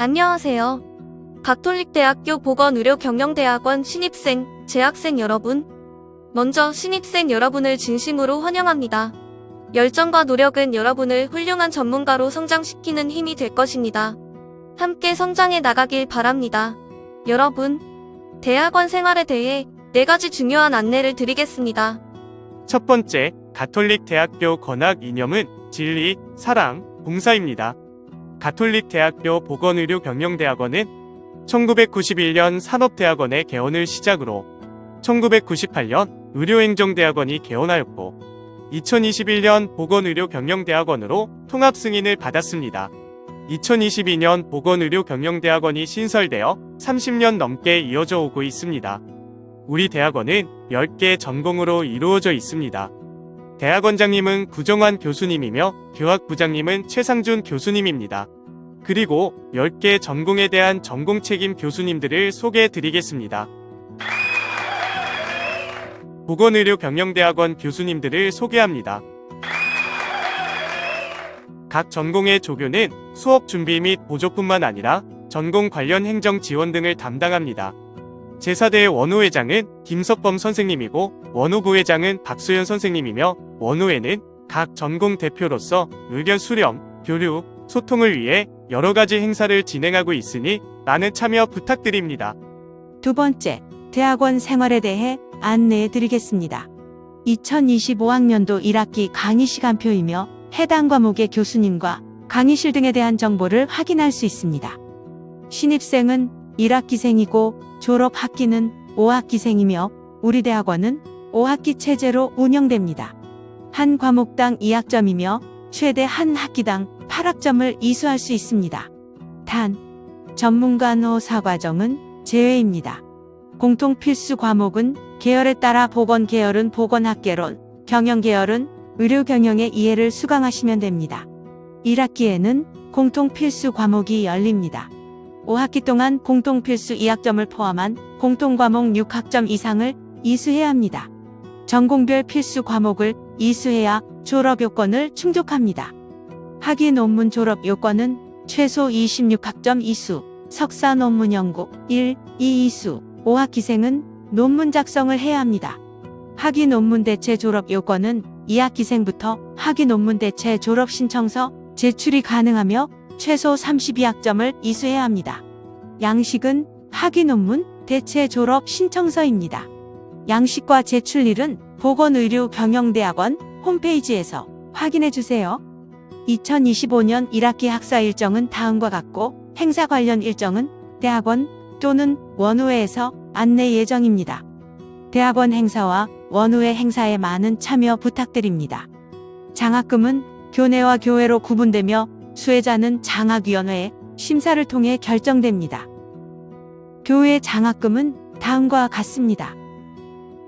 안녕하세요. 가톨릭대학교 보건의료경영대학원 신입생, 재학생 여러분. 먼저 신입생 여러분을 진심으로 환영합니다. 열정과 노력은 여러분을 훌륭한 전문가로 성장시키는 힘이 될 것입니다. 함께 성장해 나가길 바랍니다. 여러분, 대학원 생활에 대해 네 가지 중요한 안내를 드리겠습니다. 첫 번째, 가톨릭 대학교 건학 이념은 진리, 사랑, 봉사입니다. 가톨릭 대학교 보건의료 경영대학원은 1991년 산업대학원의 개원을 시작으로 1998년 의료행정대학원이 개원하였고 2021년 보건의료경영대학원으로 통합 승인을 받았습니다. 2022년 보건의료경영대학원이 신설되어 30년 넘게 이어져 오고 있습니다. 우리 대학원은 10개 전공으로 이루어져 있습니다. 대학 원장님은 구정환 교수님이며 교학 부장님은 최상준 교수님입니다. 그리고 10개 전공에 대한 전공 책임 교수님들을 소개해 드리겠습니다. 보건의료경영대학원 교수님들을 소개합니다. 각 전공의 조교는 수업 준비 및 보조뿐만 아니라 전공 관련 행정 지원 등을 담당합니다. 제4대 원우 회장은 김석범 선생님이고 원우 부회장은 박수현 선생님이며 원우회는 각 전공 대표로서 의견 수렴, 교류, 소통을 위해 여러 가지 행사를 진행하고 있으니 많은 참여 부탁드립니다. 두 번째, 대학원 생활에 대해 안내해 드리겠습니다. 2025학년도 1학기 강의 시간표이며 해당 과목의 교수님과 강의실 등에 대한 정보를 확인할 수 있습니다. 신입생은 1학기생이고 졸업 학기는 5학기생이며 우리 대학원은 5학기 체제로 운영됩니다. 한 과목당 2학점이며 최대 한 학기당 8학점을 이수할 수 있습니다. 단, 전문간호 사과정은 제외입니다. 공통 필수 과목은 계열에 따라 보건 계열은 보건학개론, 경영 계열은 의료 경영의 이해를 수강하시면 됩니다. 1학기에는 공통 필수 과목이 열립니다. 5학기 동안 공통 필수 2학점을 포함한 공통 과목 6학점 이상을 이수해야 합니다. 전공별 필수 과목을 이수해야 졸업 요건을 충족합니다. 학위 논문 졸업 요건은 최소 26학점 이수, 석사 논문 연구 1, 2 이수, 5학 기생은 논문 작성을 해야 합니다. 학위 논문 대체 졸업 요건은 2학 기생부터 학위 논문 대체 졸업 신청서 제출이 가능하며 최소 32학점을 이수해야 합니다. 양식은 학위 논문 대체 졸업 신청서입니다. 양식과 제출일은 보건의료경영대학원 홈페이지에서 확인해 주세요. 2025년 1학기 학사 일정은 다음과 같고 행사 관련 일정은 대학원 또는 원우회에서 안내 예정입니다. 대학원 행사와 원우회 행사에 많은 참여 부탁드립니다. 장학금은 교내와 교회로 구분되며 수혜자는 장학위원회의 심사를 통해 결정됩니다. 교회 장학금은 다음과 같습니다.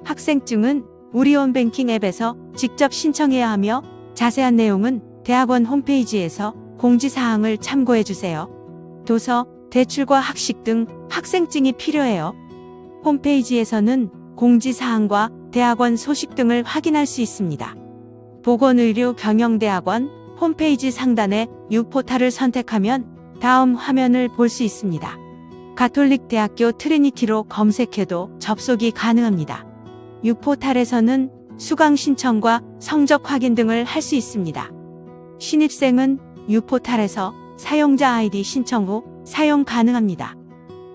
학생증은 우리온뱅킹 앱에서 직접 신청해야 하며 자세한 내용은 대학원 홈페이지에서 공지사항을 참고해 주세요. 도서, 대출과 학식 등 학생증이 필요해요. 홈페이지에서는 공지사항과 대학원 소식 등을 확인할 수 있습니다. 보건의료 경영대학원 홈페이지 상단에 유포탈을 선택하면 다음 화면을 볼 수 있습니다. 가톨릭 대학교 트리니티로 검색해도 접속이 가능합니다. 유포탈에서는 수강 신청과 성적 확인 등을 할 수 있습니다. 신입생은 유포탈에서 사용자 아이디 신청 후 사용 가능합니다.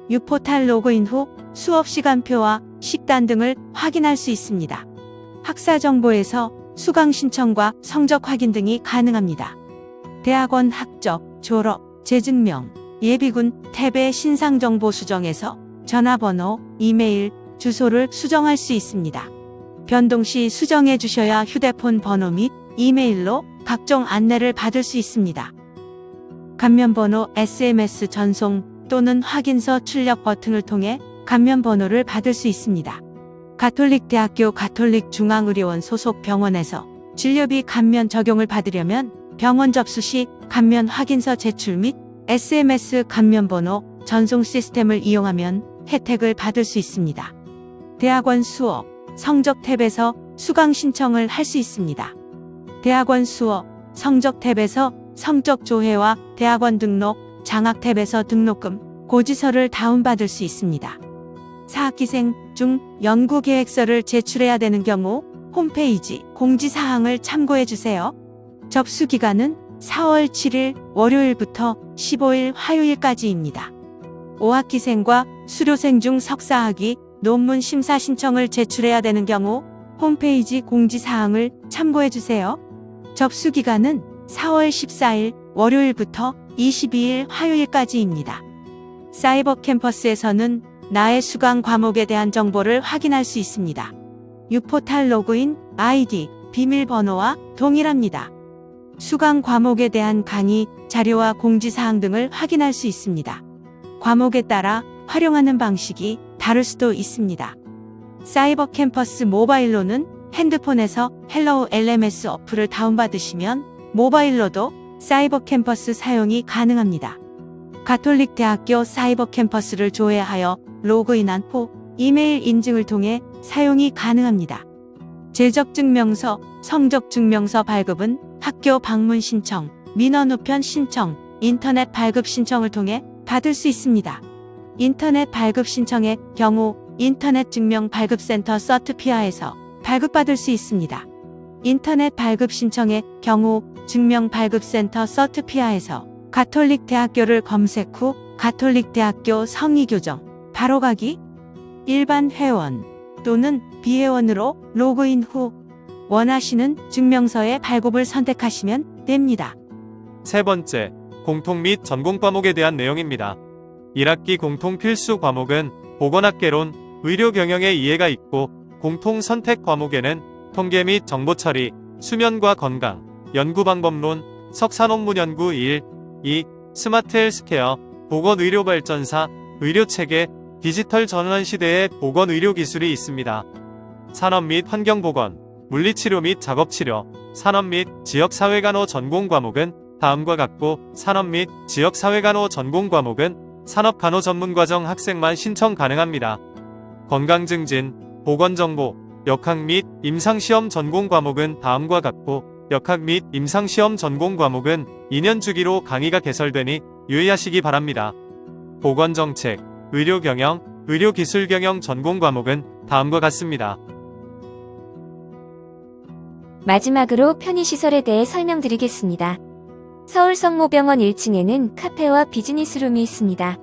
유포탈 로그인 후 수업 시간표와 식단 등을 확인할 수 있습니다. 학사 정보에서 수강 신청과 성적 확인 등이 가능합니다. 대학원 학적, 졸업, 재증명, 예비군 탭의 신상 정보 수정에서 전화번호, 이메일, 주소를 수정할 수 있습니다. 변동 시 수정해 주셔야 휴대폰 번호 및 이메일로 각종 안내를 받을 수 있습니다. 감면번호 SMS 전송 또는 확인서 출력 버튼을 통해 감면번호를 받을 수 있습니다. 가톨릭 대학교 가톨릭 중앙의료원 소속 병원에서 진료비 감면 적용을 받으려면 병원 접수 시 감면 확인서 제출 및 SMS 감면번호 전송 시스템을 이용하면 혜택을 받을 수 있습니다. 대학원 수업, 성적 탭에서 수강 신청을 할 수 있습니다. 대학원 수업, 성적 탭에서 성적 조회와 대학원 등록, 장학 탭에서 등록금, 고지서를 다운받을 수 있습니다. 4학기생 중 연구 계획서를 제출해야 되는 경우 홈페이지 공지사항을 참고해 주세요. 접수 기간은 4월 7일 월요일부터 15일 화요일까지입니다. 5학기생과 수료생 중 석사학위 논문 심사 신청을 제출해야 되는 경우 홈페이지 공지사항을 참고해 주세요. 접수 기간은 4월 14일 월요일부터 22일 화요일까지입니다. 사이버 캠퍼스에서는 나의 수강 과목에 대한 정보를 확인할 수 있습니다. 유포탈 로그인, 아이디, 비밀번호와 동일합니다. 수강 과목에 대한 강의, 자료와 공지사항 등을 확인할 수 있습니다. 과목에 따라 활용하는 방식이 다를 수도 있습니다. 사이버 캠퍼스 모바일로는 핸드폰에서 헬로우 LMS 어플을 다운받으시면 모바일로도 사이버 캠퍼스 사용이 가능합니다. 가톨릭 대학교 사이버 캠퍼스를 조회하여 로그인한 후 이메일 인증을 통해 사용이 가능합니다. 재적증명서, 성적증명서 발급은 학교 방문 신청, 민원 우편 신청, 인터넷 발급 신청을 통해 받을 수 있습니다. 인터넷 발급 신청의 경우 인터넷 증명 발급센터 서트피아에서 발급받을 수 있습니다. 인터넷 발급 신청의 경우 증명 발급센터 서트피아에서 가톨릭 대학교를 검색 후 가톨릭 대학교 성의 교정 바로 가기 일반 회원 또는 비회원으로 로그인 후 원하시는 증명서의 발급을 선택하시면 됩니다. 세 번째, 공통 및 전공 과목에 대한 내용입니다. 1학기 공통 필수 과목은 보건학개론, 의료 경영의 이해가 있고 공통 선택 과목에는 통계 및 정보 처리, 수면과 건강, 연구 방법론, 석사 논문 연구 1, 2, 스마트 헬스케어, 보건 의료 발전사, 의료 체계, 디지털 전환 시대의 보건 의료 기술이 있습니다. 산업 및 환경 보건, 물리치료 및 작업치료, 산업 및 지역사회간호 전공 과목은 다음과 같고 산업 및 지역사회간호 전공 과목은 산업간호 전문과정 학생만 신청 가능합니다. 건강증진, 보건정보, 역학 및 임상시험 전공 과목은 다음과 같고 역학 및 임상시험 전공 과목은 2년 주기로 강의가 개설되니 유의하시기 바랍니다. 보건정책, 의료경영, 의료기술경영 전공 과목은 다음과 같습니다. 마지막으로 편의시설에 대해 설명드리겠습니다. 서울 성모병원 1층에는 카페와 비즈니스룸이 있습니다.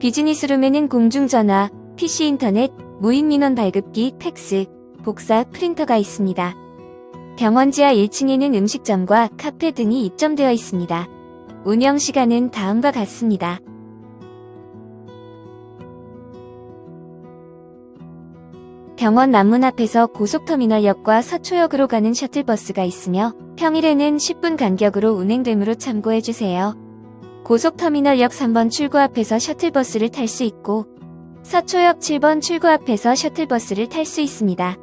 비즈니스룸에는 공중전화, PC 인터넷, 무인민원 발급기, 팩스, 복사, 프린터가 있습니다. 병원 지하 1층에는 음식점과 카페 등이 입점되어 있습니다. 운영 시간은 다음과 같습니다. 병원 남문 앞에서 고속터미널역과 서초역으로 가는 셔틀버스가 있으며 평일에는 10분 간격으로 운행되므로 참고해주세요. 고속터미널역 3번 출구 앞에서 셔틀버스를 탈 수 있고 서초역 7번 출구 앞에서 셔틀버스를 탈 수 있습니다.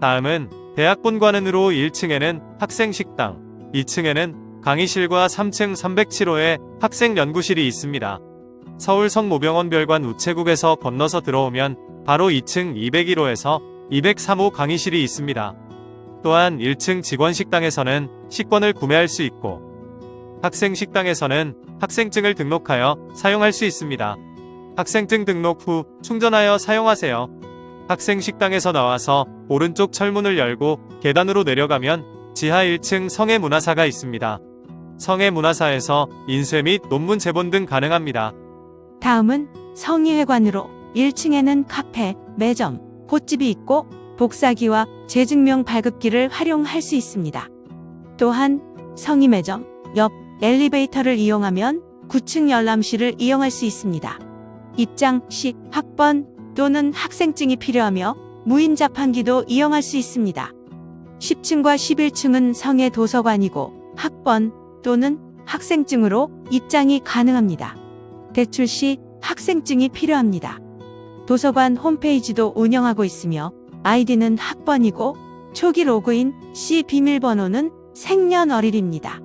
다음은 대학 본관은으로 1층에는 학생 식당, 2층에는 강의실과 3층 307호에 학생 연구실이 있습니다. 서울 성모병원 별관 우체국에서 건너서 들어오면 바로 2층 201호에서 203호 강의실이 있습니다. 또한 1층 직원 식당에서는 식권을 구매할 수 있고 학생 식당에서는 학생증을 등록하여 사용할 수 있습니다. 학생증 등록 후 충전하여 사용하세요. 학생 식당에서 나와서 오른쪽 철문을 열고 계단으로 내려가면 지하 1층 성해 문화사가 있습니다. 성해 문화사에서 인쇄 및 논문 제본 등 가능합니다. 다음은 성의회관으로 1층에는 카페, 매점, 꽃집이 있고 복사기와 재증명 발급기를 활용할 수 있습니다. 또한 성의 매점 옆 엘리베이터를 이용하면 9층 열람실을 이용할 수 있습니다. 입장 시 학번 또는 학생증이 필요하며 무인 자판기도 이용할 수 있습니다. 10층과 11층은 성의 도서관이고 학번 또는 학생증으로 입장이 가능합니다. 대출 시 학생증이 필요합니다. 도서관 홈페이지도 운영하고 있으며 아이디는 학번이고 초기 로그인 시 비밀번호는 생년월일입니다.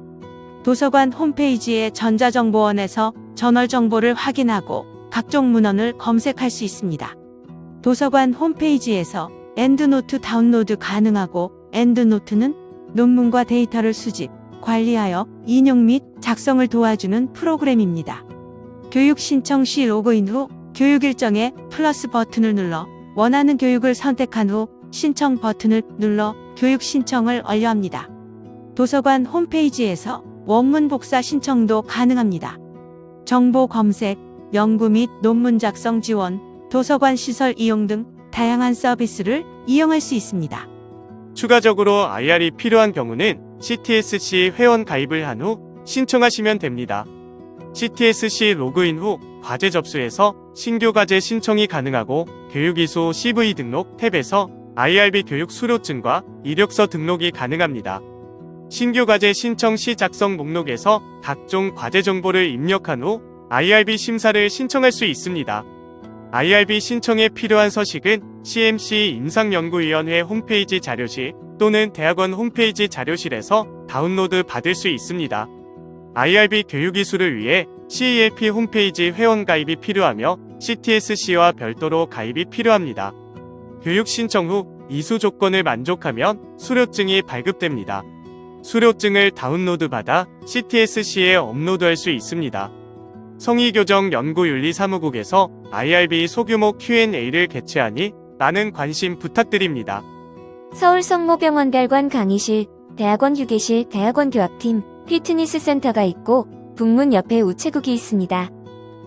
도서관 홈페이지의 전자정보원에서 전월 정보를 확인하고 각종 문헌을 검색할 수 있습니다. 도서관 홈페이지에서 엔드노트 다운로드 가능하고 엔드노트는 논문과 데이터를 수집, 관리하여 인용 및 작성을 도와주는 프로그램입니다. 교육 신청 시 로그인 후 교육 일정에 플러스 버튼을 눌러 원하는 교육을 선택한 후 신청 버튼을 눌러 교육 신청을 완료합니다. 도서관 홈페이지에서 원문 복사 신청도 가능합니다. 정보 검색, 연구 및 논문 작성 지원, 도서관 시설 이용 등 다양한 서비스를 이용할 수 있습니다. 추가적으로 IR이 필요한 경우는 CTSC 회원 가입을 한 후 신청하시면 됩니다. CTSC 로그인 후 과제 접수에서 신규 과제 신청이 가능하고 교육이수 CV 등록 탭에서 IRB 교육 수료증과 이력서 등록이 가능합니다. 신규 과제 신청 시 작성 목록에서 각종 과제 정보를 입력한 후 IRB 심사를 신청할 수 있습니다. IRB 신청에 필요한 서식은 CMC 임상연구위원회 홈페이지 자료실 또는 대학원 홈페이지 자료실에서 다운로드 받을 수 있습니다. IRB 교육 이수를 위해 CELP 홈페이지 회원 가입이 필요하며 CTSC와 별도로 가입이 필요합니다. 교육 신청 후 이수 조건을 만족하면 수료증이 발급됩니다. 수료증을 다운로드 받아 CTSC에 업로드할 수 있습니다. 성의교정 연구윤리사무국에서 IRB 소규모 Q&A를 개최하니 많은 관심 부탁드립니다. 서울 성모병원 별관 강의실, 대학원 휴게실, 대학원 교학팀, 피트니스 센터가 있고 북문 옆에 우체국이 있습니다.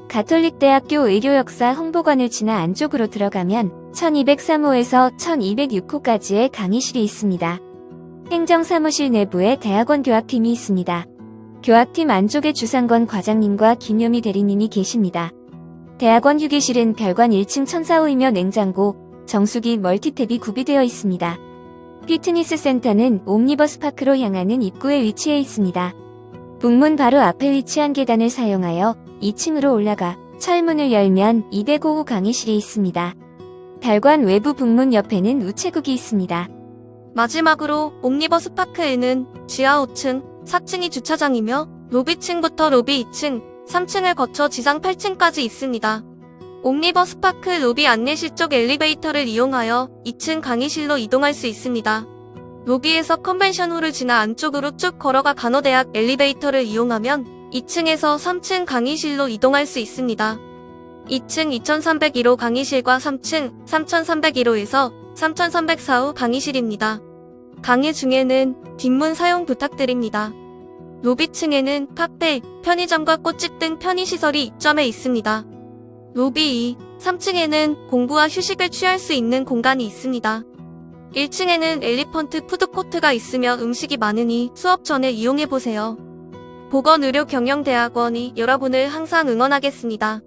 가톨릭대학교 의료역사 홍보관을 지나 안쪽으로 들어가면 1203호에서 1206호까지의 강의실이 있습니다. 행정사무실 내부에 대학원 교학팀이 있습니다. 교학팀 안쪽에 주상권 과장님과 김효미 대리님이 계십니다. 대학원 휴게실은 별관 1층 1004호이며 냉장고, 정수기 멀티탭이 구비되어 있습니다. 피트니스 센터는 옴니버스 파크로 향하는 입구에 위치해 있습니다. 북문 바로 앞에 위치한 계단을 사용하여 2층으로 올라가 철문을 열면 205호 강의실이 있습니다. 별관 외부 북문 옆에는 우체국이 있습니다. 마지막으로 옴니버스 파크에는 지하 5층, 4층이 주차장이며 로비층부터 로비 2층, 3층을 거쳐 지상 8층까지 있습니다. 옴니버스 파크 로비 안내실 쪽 엘리베이터를 이용하여 2층 강의실로 이동할 수 있습니다. 로비에서 컨벤션홀을 지나 안쪽으로 쭉 걸어가 간호대학 엘리베이터를 이용하면 2층에서 3층 강의실로 이동할 수 있습니다. 2층 2301호 강의실과 3층 3301호에서 3304호 강의실입니다. 강의 중에는 뒷문 사용 부탁드립니다. 로비층에는 카페, 편의점과 꽃집 등 편의시설이 입점해 있습니다. 로비 2, 3층에는 공부와 휴식을 취할 수 있는 공간이 있습니다. 1층에는 엘리펀트 푸드코트가 있으며 음식이 많으니 수업 전에 이용해보세요. 보건의료경영대학원이 여러분을 항상 응원하겠습니다.